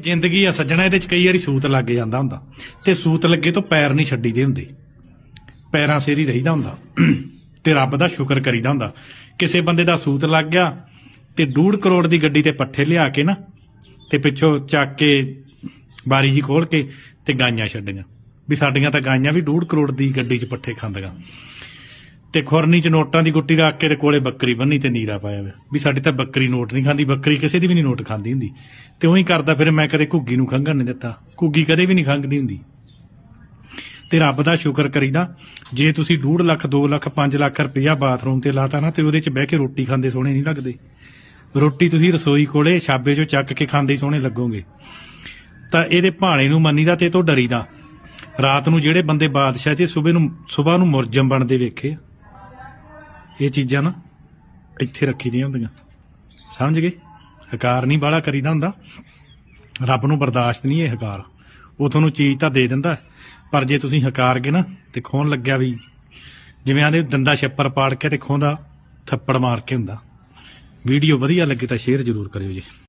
ਜ਼ਿੰਦਗੀ ਆ ਸੱਜਣਾ, ਇਹਦੇ ਚ ਕਈ ਵਾਰੀ ਸੂਤ ਲੱਗ ਜਾਂਦਾ ਹੁੰਦਾ। ਤੇ ਸੂਤ ਲੱਗੇ ਤੋਂ ਪੈਰ ਨਹੀਂ ਛੱਡੀਦੇ ਹੁੰਦੇ। ਪੈਰਾਂ ਸਿਰ ਹੀ ਰਹੀਦਾ ਹੁੰਦਾ। ਤੇ ਰੱਬ ਦਾ ਸ਼ੁਕਰ ਕਰੀਦਾ ਹੁੰਦਾ। ਕਿਸੇ ਬੰਦੇ ਦਾ ਸੂਤ ਲੱਗ ਗਿਆ ਤੇ 2.5 ਕਰੋੜ ਦੀ ਗੱਡੀ ਤੇ ਪੱਠੇ ਲਿਆ ਕੇ ਨਾ, ਤੇ ਪਿੱਛੋਂ ਚੱਕ ਕੇ ਬਾਰੀ ਜੀ ਖੋਲ ਕੇ ਤੇ ਗਾਈਆਂ ਛੱਡੀਆਂ। ਵੀ ਸਾਡੀਆਂ ਤਾਂ ਗਾਈਆਂ ਵੀ 2.5 ਕਰੋੜ ਦੀ ਗੱਡੀ 'ਚ ਪੱਠੇ ਖਾਂਦੀਆਂ। ਤੇ ਖੁਰਨੀ 'ਚ ਨੋਟਾਂ ਦੀ ਗੁੱਟੀ ਰੱਖ ਕੇ ਤੇ ਕੋਲੇ ਬੱਕਰੀ ਬੰਨੀ ਤੇ ਨੀਰਾ ਪਾਇਆ ਹੋਇਆ। ਵੀ ਸਾਡੀ ਤਾਂ ਬੱਕਰੀ ਨੋਟ ਨਹੀਂ ਖਾਂਦੀ, ਬੱਕਰੀ ਕਿਸੇ ਦੀ ਵੀ ਨਹੀਂ ਨੋਟ ਖਾਂਦੀ ਹੁੰਦੀ। ਤੇ ਉਹੀ ਕਰਦਾ ਫਿਰ ਮੈਂ ਕਦੇ ਘੁੱਗੀ ਨੂੰ ਖੰਘਣ ਨਹੀਂ ਦਿੱਤਾ। ਘੁੱਗੀ ਕਦੇ ਵੀ ਨਹੀਂ ਖੰਘਦੀ ਹੁੰਦੀ। ਤੇ ਰੱਬ ਦਾ ਸ਼ੁਕਰ ਕਰੀਦਾ, ਜੇ ਤੁਸੀਂ 2 ਲੱਖ 2 ਲੱਖ 5 ਲੱਖ ਰੁਪਇਆ ਬਾਥਰੂਮ ਤੇ ਲਾਤਾ ਨਾ ਤੇ ਉਹਦੇ 'ਚ ਬਹਿ ਕੇ ਰੋਟੀ ਖਾਂਦੇ ਸੋਹਣੇ ਨਹੀਂ ਲੱਗਦੇ। ਰੋਟੀ ਤੁਸੀਂ ਰਸੋਈ ਕੋਲੇ ਛਾਬੇ 'ਚੋਂ ਚੱਕ ਕੇ ਖਾਂਦੇ ਸੋਹਣੇ ਲੱਗੋਗੇ। ਤਾਂ ਇਹਦੇ ਭਾਣੇ ਨੂੰ ਮੰਨੀਦਾ ਤੇ ਇਹ ਤੋਂ ਡਰੀਦਾ। ਰਾਤ ਨੂੰ ਜਿਹੜੇ ਬੰਦੇ ਬਾਦਸ਼ਾਹ ਤੇ ਸਵੇਰ ਨੂੰ ਸਵੇਰ ਨੂੰ ਮੁਰਜਮ ਬਣਦੇ ਵੇਖੇ ਇਹ ਚੀਜ਼ਾਂ ਨਾ ਇੱਥੇ ਰੱਖੀ ਦੀਆਂ ਹੁੰਦੀਆਂ। ਸਮਝ ਗਏ? ਹਕਾਰ ਨਹੀਂ ਬਾਲਾ ਕਰੀਦਾ ਹੁੰਦਾ। ਰੱਬ ਨੂੰ ਬਰਦਾਸ਼ਤ ਨਹੀਂ ਇਹ ਹਕਾਰ। ਉਹ ਤੁਹਾਨੂੰ ਚੀਜ਼ ਤਾਂ ਦੇ ਦਿੰਦਾ। ਪਰ ਜੇ ਤੁਸੀਂ ਹਕਾਰ ਗਏ ਨਾ ਤੇ ਖੋਣ ਲੱਗਿਆ ਵੀ, ਜਿਵੇਂ ਆਂਦੇ ਦੰਦਾ ਛੱਪਰ ਪਾੜ ਕੇ ਤੇ ਖੋਂਦਾ ਥੱਪੜ ਮਾਰ ਕੇ ਹੁੰਦਾ। ਵੀਡੀਓ ਵਧੀਆ ਲੱਗੇ ਤਾਂ ਸ਼ੇਅਰ ਜ਼ਰੂਰ ਕਰਿਓ ਜੀ।